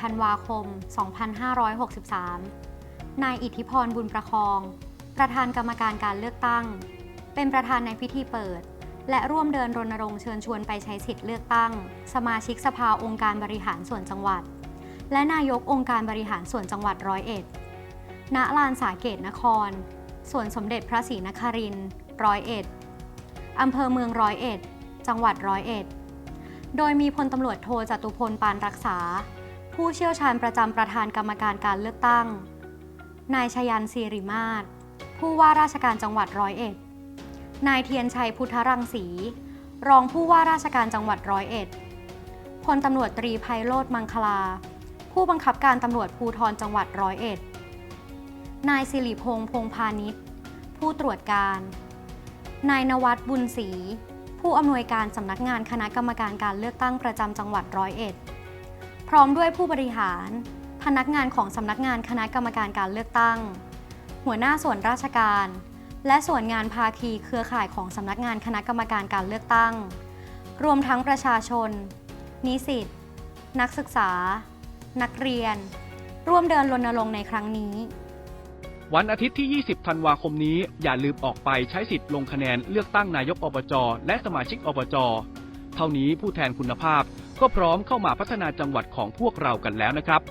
ธันวาคม 2563 นายอิทธิพรบุญประคอง ประธานกรรมการการเลือกตั้ง เป็นประธานในพิธีเปิด และร่วมเดินรณรงค์เชิญชวนไปใช้สิทธิ์เลือกตั้ง สมาชิกสภาองค์การบริหารส่วนจังหวัด และนายกองค์การบริหารส่วนจังหวัดร้อยเอ็ด ณ ลานสาเกตนคร สวนสมเด็จพระศรีนครินทร์ร้อยเอ็ดอำเภอเมืองร้อยเอ็ด จังหวัดร้อยเอ็ด โดยมีพลตำรวจโทจตุพลปานรักษา ผู้เชี่ยวชาญประจำประธานกรรมการการเลือกตั้ง นายชยันศิริมาศ ผู้ว่าราชการจังหวัดร้อยเอ็ด นายเทียนชัยพุทธรังสี รองผู้ว่าราชการจังหวัดร้อยเอ็ด พลตำรวจตรีไพโรธมังคลา ผู้บังคับการตำรวจภูธรจังหวัดร้อยเอ็ด นายสิริพงษ์พงพาณิชย์ ผู้ตรวจการ นายนวัดบุญศรี ผู้อำนวยการสำนักงานคณะกรรมการการเลือกตั้งประจำจังหวัดร้อยเอ็ด พร้อมด้วยผู้บริหาร พนักงานของสำนักงานคณะกรรมการการเลือกตั้ง หัวหน้าส่วนราชการ และส่วนงานภาคีเครือข่ายของสำนักงานคณะกรรมการการเลือกตั้ง รวมทั้งประชาชน นิสิต นักศึกษา นักเรียน ร่วมเดินรณรงค์ในครั้งนี้ วันอาทิตย์ที่ 20 ธันวาคมนี้ อย่าลืมออกไปใช้สิทธิ์ลงคะแนนเลือกตั้งนายกอบจ และสมาชิกอบจ เท่านี้ผู้แทนคุณภาพ ก็พร้อมเข้ามาพัฒนาจังหวัดของพวกเรากันแล้วนะครับ